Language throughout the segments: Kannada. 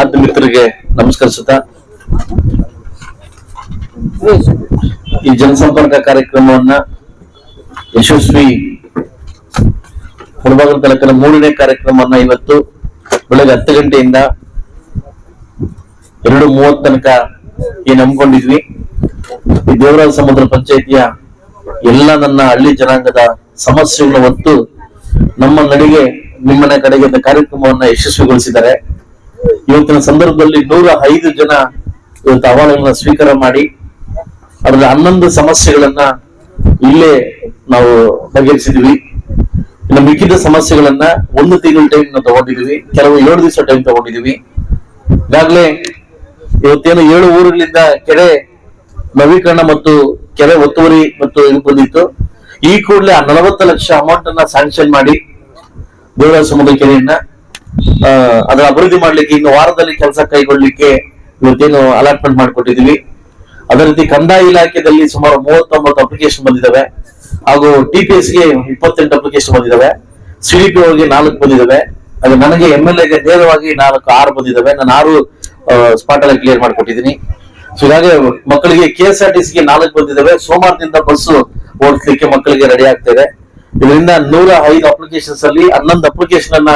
ಮಾಧ್ಯಮ ಮಿತ್ರರಿಗೆ ನಮಸ್ಕರಿಸುತ್ತಾ, ಈ ಜನಸಂಪರ್ಕ ಕಾರ್ಯಕ್ರಮವನ್ನ ಯಶಸ್ವಿ ಹೊರಭಾಗ ತಲಕನ ಮೂರನೇ ಕಾರ್ಯಕ್ರಮವನ್ನ ಇವತ್ತು ಬೆಳಗ್ಗೆ ಹತ್ತು ಗಂಟೆಯಿಂದ ಎರಡು ಮೂವತ್ ತನಕ ಏನ್ ಹಮ್ಮಿಕೊಂಡಿದ್ವಿ ಈ ದೇವರಾಜ ಸಮುದ್ರ ಪಂಚಾಯಿತಿಯ ಎಲ್ಲ ನನ್ನ ಹಳ್ಳಿ ಜನಾಂಗದ ಸಮಸ್ಯೆಗಳ ಹೊತ್ತು ನಮ್ಮ ನಡಿಗೆ, ನಿಮ್ಮನೆ ಕಡೆಗೆ ಕಾರ್ಯಕ್ರಮವನ್ನ ಯಶಸ್ವಿಗೊಳಿಸಿದ್ದಾರೆ. ಇವತ್ತಿನ ಸಂದರ್ಭದಲ್ಲಿ ನೂರ ಐದು ಜನ ಇವತ್ತು ಅಹವಾಲುಗಳನ್ನ ಸ್ವೀಕಾರ ಮಾಡಿ ಅದರಲ್ಲಿ ಹನ್ನೊಂದು ಸಮಸ್ಯೆಗಳನ್ನ ಇಲ್ಲೇ ನಾವು ಬಗೆಹರಿಸಿದ್ವಿ. ಇನ್ನು ಮಿಕ್ಕಿದ ಸಮಸ್ಯೆಗಳನ್ನ ಒಂದು ತಿಂಗಳ ಟೈಮ್ ನಾವು ತಗೊಂಡಿದೀವಿ. ಕೆಲವು ಏಳು ದಿವಸ ಟೈಮ್ ತಗೊಂಡಿದೀವಿ. ಈಗಾಗಲೇ ಇವತ್ತೇನು ಏಳು ಊರುಗಳಿಂದ ಕೆರೆ ನವೀಕರಣ ಮತ್ತು ಕೆರೆ ಒತ್ತುವರಿ ಮತ್ತು ಇದು ಬಂದಿತ್ತು. ಈ ಕೂಡಲೇ ನಲವತ್ತು ಲಕ್ಷ ಅಮೌಂಟ್ ಅನ್ನ ಸ್ಯಾಂಕ್ಷನ್ ಮಾಡಿ ದೇವರ ಸಮುದ್ರ ಕೆರೆಯನ್ನ ಅದರ ಅಭಿವೃದ್ಧಿ ಮಾಡ್ಲಿಕ್ಕೆ ಇನ್ನು ವಾರದಲ್ಲಿ ಕೆಲಸ ಕೈಗೊಳ್ಳಲಿಕ್ಕೆ ಇವತ್ತೇನು ಅಲಾಟ್ಮೆಂಟ್ ಮಾಡಿಕೊಟ್ಟಿದೀವಿ. ಅದೇ ರೀತಿ ಕಂದಾಯ ಇಲಾಖೆಯಲ್ಲಿ ಸುಮಾರು ಮೂವತ್ತೊಂಬತ್ತು ಅಪ್ಲಿಕೇಶನ್ ಬಂದಿದ್ದಾವೆ ಹಾಗೂ ಟಿ ಪಿ ಇಪ್ಪತ್ತೆಂಟು ಅಪ್ಲಿಕೇಶನ್ ಬಂದಿದ್ದಾವೆ ಸಿಡಿಪಿ ಓಗೆ ನಾಲ್ಕು ಬಂದಿದ್ದಾವೆ ಅದು ನನಗೆ ಎಂ ಎಲ್ ಎಗೆ ನೇರವಾಗಿ ನಾಲ್ಕು, ಆರು ಬಂದಿದ್ದಾವೆ ನಾನು ಆರು ಸ್ಪಾಟ್ ಅಲ್ಲಿ ಕ್ಲಿಯರ್ ಮಾಡಿಕೊಟ್ಟಿದ್ದೀನಿ. ಸೊ ಹಾಗೆ ಮಕ್ಕಳಿಗೆ ಕೆ ಎಸ್ ಆರ್ ಟಿ ಗೆ ನಾಲ್ಕು ಬಂದಿದ್ದಾವೆ ಸೋಮವಾರದಿಂದ ಬಸ್ ಓಡಿಸ್ಲಿಕ್ಕೆ ಮಕ್ಕಳಿಗೆ ರೆಡಿ ಆಗ್ತಾ ಇದೆ. ಇದರಿಂದ ನೂರ ಐದು ಅಪ್ಲಿಕೇಶನ್ಸ್ ಅಲ್ಲಿ ಹನ್ನೊಂದು ಅಪ್ಲಿಕೇಶನ್ ಅನ್ನ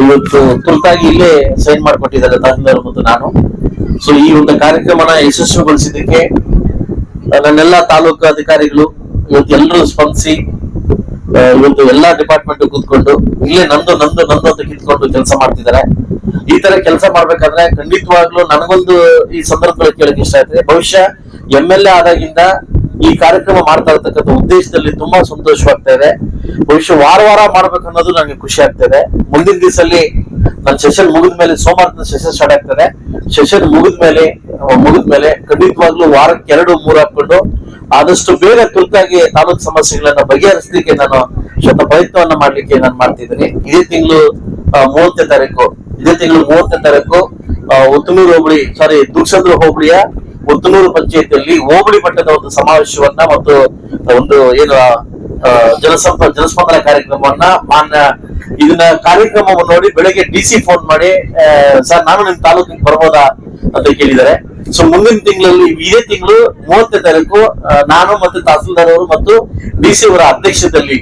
ಇವತ್ತು ತುರ್ತಾಗಿ ಇಲ್ಲೇ ಸೈನ್ ಮಾಡಿಕೊಟ್ಟಿದ್ದಾರೆ ತಹಸೀಲ್ದಾರ್ ಮತ್ತು ನಾನು. ಸೊ ಈ ಒಂದು ಕಾರ್ಯಕ್ರಮನ ಯಶಸ್ವಿಗೊಳಿಸಿದ್ದಕ್ಕೆ ನನ್ನೆಲ್ಲ ತಾಲೂಕು ಅಧಿಕಾರಿಗಳು ಇವತ್ತು ಎಲ್ಲರೂ ಸ್ಪಂದಿಸಿ ಇವತ್ತು ಎಲ್ಲಾ ಡಿಪಾರ್ಟ್ಮೆಂಟ್ ಕೂತ್ಕೊಂಡು, ಇಲ್ಲೇ ನಂದು ನಂದು ನಂದು ಅಂತ ಕಿತ್ಕೊಂಡು ಕೆಲಸ ಮಾಡ್ತಿದ್ದಾರೆ. ಈ ತರ ಕೆಲಸ ಮಾಡ್ಬೇಕಾದ್ರೆ ಖಂಡಿತವಾಗ್ಲೂ ನನಗೊಂದು ಈ ಸಂದರ್ಭದಲ್ಲಿ ಕೇಳಕ್ ಇಷ್ಟ ಆಯ್ತದೆ. ಬಹುಶಃ ಎಂ ಎಲ್ ಎ ಆದಾಗಿಂದ ಈ ಕಾರ್ಯಕ್ರಮ ಮಾಡ್ತಾ ಇರ್ತಕ್ಕಂಥ ಉದ್ದೇಶದಲ್ಲಿ ತುಂಬಾ ಸಂತೋಷವಾಗ್ತಾ ಇದೆ. ಬಹುಶಃ ವಾರ ವಾರ ಮಾಡ್ಬೇಕು ಅನ್ನೋದು ನನಗೆ ಖುಷಿ ಆಗ್ತಾ ಇದೆ ಮುಂದಿನ ದಿವಸಲ್ಲಿ ನನ್ನ ಸೆಷನ್ ಮುಗಿದ ಮೇಲೆ ಸೋಮವಾರದಿಂದ ಸೆಷನ್ ಸ್ಟಾರ್ಟ್ ಆಗ್ತದೆ. ಸೆಷನ್ ಮುಗಿದ ಮೇಲೆ ಮುಗಿದ ಮೇಲೆ ಖಂಡಿತವಾಗ್ಲೂ ವಾರಕ್ಕೆ ಎರಡು ಮೂರು ಹಾಕೊಂಡು ಆದಷ್ಟು ಬೇಗ ತುರ್ತಾಗಿ ತಾಲೂಕು ಸಮಸ್ಯೆಗಳನ್ನ ಬಗೆಹರಿಸಲಿಕ್ಕೆ ನಾನು ಶತ ಪ್ರಯತ್ನವನ್ನ ಮಾಡ್ಲಿಕ್ಕೆ ನಾನು ಮಾಡ್ತಿದ್ದೀನಿ. ಇದೇ ತಿಂಗಳು ಮೂವತ್ತನೇ ತಾರೀಕು, ಇದೇ ತಿಂಗಳು ಮೂವತ್ತನೇ ತಾರೀಕು ಉತ್ತನೂರು ಹೋಬಳಿ ಸಾರಿ ದುರ್ಸಂದ್ರ ಹೋಬಳಿಯ ಉತ್ತನೂರು ಪಂಚಾಯತಿಯಲ್ಲಿ ಹೋಬಳಿ ಮಟ್ಟದ ಒಂದು ಸಮಾವೇಶವನ್ನ ಮತ್ತು ಒಂದು ಏನು ಜನಸಂಪ ಜನಸ್ಪಂದನ ಕಾರ್ಯಕ್ರಮವನ್ನ ಮಾನ್ಯ ಇದನ್ನ ಕಾರ್ಯಕ್ರಮವನ್ನು ನೋಡಿ ಬೆಳಗ್ಗೆ ಡಿ ಸಿ ಫೋನ್ ಮಾಡಿ ಸರ್, ನಾನು ನಿಮ್ ತಾಲೂಕಿಗೆ ಬರ್ಬೋದಾ ಅಂತ ಕೇಳಿದ್ದಾರೆ. ಸೊ ಮುಂದಿನ ತಿಂಗಳಲ್ಲಿ, ಇದೇ ತಿಂಗಳು ಮೂವತ್ತನೇ ತಾರೀಕು ನಾನು ಮತ್ತೆ ತಹಸೀಲ್ದಾರ್ ಅವರು ಮತ್ತು ಡಿ ಸಿ ಅವರ ಅಧ್ಯಕ್ಷತೆಯಲ್ಲಿ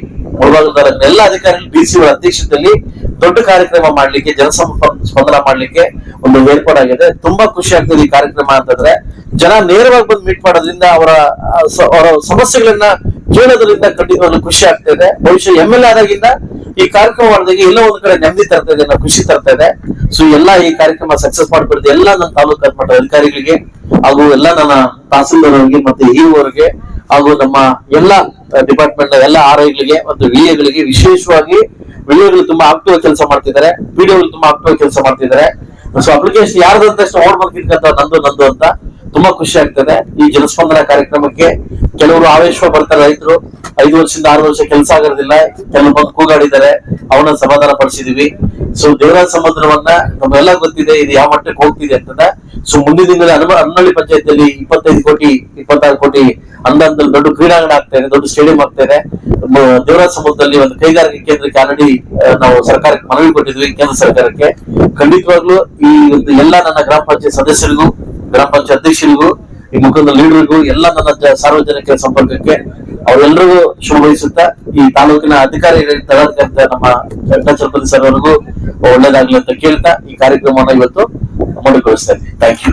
ಎಲ್ಲ ಅಧಿಕಾರಿಗಳು ಡಿ ಸಿ ಅವರ ಅಧ್ಯಕ್ಷತೆಯಲ್ಲಿ ದೊಡ್ಡ ಕಾರ್ಯಕ್ರಮ ಮಾಡ್ಲಿಕ್ಕೆ ಜನಸಂಪ ಸ್ಪಂದನ ಮಾಡ್ಲಿಕ್ಕೆ ಒಂದು ಏರ್ಪಾಡಾಗಿದೆ. ತುಂಬಾ ಖುಷಿ ಆಗ್ತದೆ ಈ ಕಾರ್ಯಕ್ರಮ ಅಂತಂದ್ರೆ ಜನ ನೇರವಾಗಿ ಬಂದು ಮೀಟ್ ಮಾಡೋದ್ರಿಂದ ಅವರ ಅವರ ಸಮಸ್ಯೆಗಳನ್ನ ಕೇಳೋದ್ರಿಂದ ಖಂಡಿತವಾಗ್ಲೂ ಖುಷಿ ಆಗ್ತಾ ಇದೆ ಬಹುಶಃ ಎಂ ಎಲ್ ಆದಾಗಿಂದ ಈ ಕಾರ್ಯಕ್ರಮ ಮಾಡಿದಾಗ ಎಲ್ಲೋ ಒಂದ್ ಕಡೆ ನೆಮ್ಮದಿ ತರ್ತಾ ಇದೆ ಅನ್ನೋ ಖುಷಿ ತರ್ತಾ ಇದೆ. ಸೊ ಎಲ್ಲಾ ಈ ಕಾರ್ಯಕ್ರಮ ಸಕ್ಸಸ್ ಮಾಡ್ಬಿಡ್ತು ಎಲ್ಲ ನನ್ನ ತಾಲೂಕು ಮಟ್ಟದ ಅಧಿಕಾರಿಗಳಿಗೆ ಹಾಗೂ ಎಲ್ಲ ನನ್ನ ತಹಸೀಲ್ದಾರ್ ಅವರಿಗೆ ಮತ್ತೆ ಇ ಅವರಿಗೆ ಹಾಗೂ ನಮ್ಮ ಎಲ್ಲ ಡಿಪಾರ್ಟ್ಮೆಂಟ್ ಎಲ್ಲ ಆರ್ ಐಗಳಿಗೆ ಮತ್ತು ವಿಳಿಯಗಳಿಗೆ ಎಗಳಿಗೆ ವಿಶೇಷವಾಗಿ ವಿಡಿಯೋಗಳು ತುಂಬಾ ಆಕ್ಟಿವ್ ಕೆಲಸ ಮಾಡ್ತಿದ್ದಾರೆ. ವಿಡಿಯೋಗಳು ತುಂಬಾ ಆಕ್ಟಿವ್ ಕೆಲಸ ಮಾಡ್ತಿದ್ದಾರೆ. ಸೊ ಅಪ್ಲಿಕೇಶನ್ ಯಾರ್ದು ಅಂತ ಅಷ್ಟು ಓಡ್ ನಂದು ನಂದು ಅಂತ. ತುಂಬಾ ಖುಷಿ ಆಗ್ತದೆ. ಈ ಜನಸ್ಪಂದನ ಕಾರ್ಯಕ್ರಮಕ್ಕೆ ಕೆಲವರು ಆವೇಶ ಬರ್ತಾರೆ ರೈತರು. ಐದು ವರ್ಷದಿಂದ ಆರು ವರ್ಷ ಕೆಲಸ ಆಗಿರೋದಿಲ್ಲ ಕೆಲವು ಬಂದು ಕೂಗಾಡಿದ್ದಾರೆ. ಅವನ ಸಮಾಧಾನ ಪಡಿಸಿದೀವಿ. ಸೊ ದೇವರಾಜ ಸಮುದ್ರವನ್ನ ನಮ್ಗೆಲ್ಲ ಗೊತ್ತಿದೆ. ಇದು ಯಾವ ಮಟ್ಟಕ್ಕೆ ಹೋಗ್ತಿದೆ ಅಂತಂದ ಸೊ ಮುಂದಿನ ದಿನಗಳಲ್ಲಿ ಹನುಮ ಹನ್ನಳ್ಳಿ ಪಂಚಾಯತಿಯಲ್ಲಿ ಇಪ್ಪತ್ತೈದು ಕೋಟಿ, ಇಪ್ಪತ್ತಾರು ಕೋಟಿ ಅನುದಾನದಲ್ಲಿ ದೊಡ್ಡ ಕ್ರೀಡಾಂಗಣ ಆಗ್ತೇನೆ ದೊಡ್ಡ ಸ್ಟೇಡಿಯಂ ಆಗ್ತಾ ಇದೆ. ದೇವರಾಜ ಸಮುದ್ರದಲ್ಲಿ ಒಂದು ಕೈಗಾರಿಕೆ ಕೇಂದ್ರಕ್ಕೆ ಆಲ್ರೆಡಿ ನಾವು ಸರ್ಕಾರಕ್ಕೆ ಮನವಿ ಕೊಟ್ಟಿದ್ವಿ, ಕೇಂದ್ರ ಸರ್ಕಾರಕ್ಕೆ. ಖಂಡಿತವಾಗ್ಲೂ ಈ ಒಂದು ಎಲ್ಲ ನನ್ನ ಗ್ರಾಮ ಪಂಚಾಯತ್ ಸದಸ್ಯರಿಗೂ ಗ್ರಾಮ ಪಂಚಾಯತ್ ಅಧ್ಯಕ್ಷರಿಗೂ, ಈ ಮುಖಂಡ ಲೀಡರ್ಗೂ ಎಲ್ಲ ನನ್ನ ಸಾರ್ವಜನಿಕ ಸಂಪರ್ಕಕ್ಕೆ ಅವರೆಲ್ಲರಿಗೂ ಶುಭ ಬಯಸುತ್ತಾ, ಈ ತಾಲೂಕಿನ ಅಧಿಕಾರಿ ನಮ್ಮ ವೆಂಕಟಾಚಲಪತಿ ಸರ್ ಅವರಿಗೂ ಒಳ್ಳೇದಾಗ್ಲಿ ಅಂತ ಕೇಳ್ತಾ ಈ ಕಾರ್ಯಕ್ರಮವನ್ನ ಇವತ್ತು ಮಾಡಿಕೊಳಿಸ್ತಾ ಇದ್ದೀನಿ ಥ್ಯಾಂಕ್ ಯು